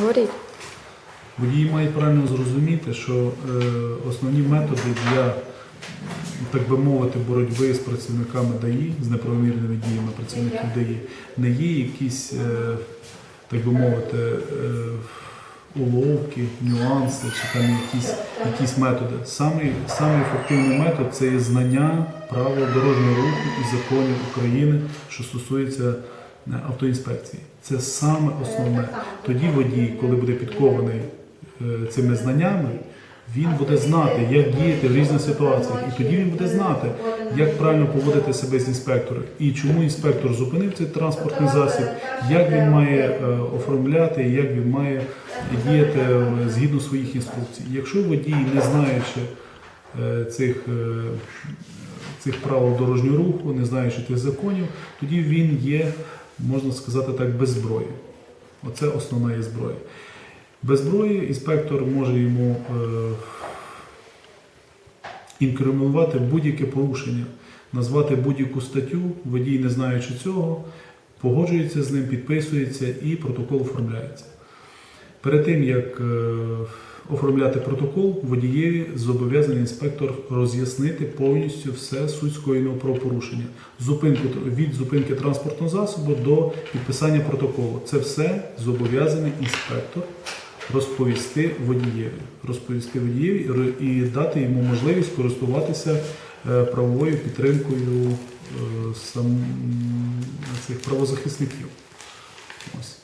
Говоріть. Водії мають правильно зрозуміти, що е, основні методи для, так би мовити, боротьби з працівниками ДАІ, з неправомірними діями працівників ДАІ, не є якісь, е, так би мовити, е, уловки, нюанси чи там якісь, якісь методи. Самий, самий ефективний метод це є знання правил дорожнього руху і законів України, що стосується автоінспекції. Це саме основне. Тоді водій, коли буде підкований е, цими знаннями, він буде знати, як діяти в різних ситуаціях. І тоді він буде знати, як правильно поводити себе з інспектором і чому інспектор зупинив цей транспортний засіб, як він має е, оформляти, як він має діяти е, згідно своїх інструкцій. Якщо водій, не знаючи е, цих, е, цих правил дорожнього руху, не знаючи тих законів, тоді він є, можна сказати так, без зброї. Оце основна є зброя. Без зброї інспектор може йому е, інкримінувати будь-яке порушення, назвати будь-яку статтю, водій, не знаючи цього, погоджується з ним, підписується і протокол оформляється. Перед тим, як е, оформляти протокол, водієві зобов'язаний інспектор роз'яснити повністю все суть скоєного правопорушення. Зупинку від зупинки транспортного засобу до підписання протоколу. Це все зобов'язаний інспектор розповісти водієві, розповісти водієві і дати йому можливість користуватися е, правовою підтримкою е, сам цих правозахисників. Ось.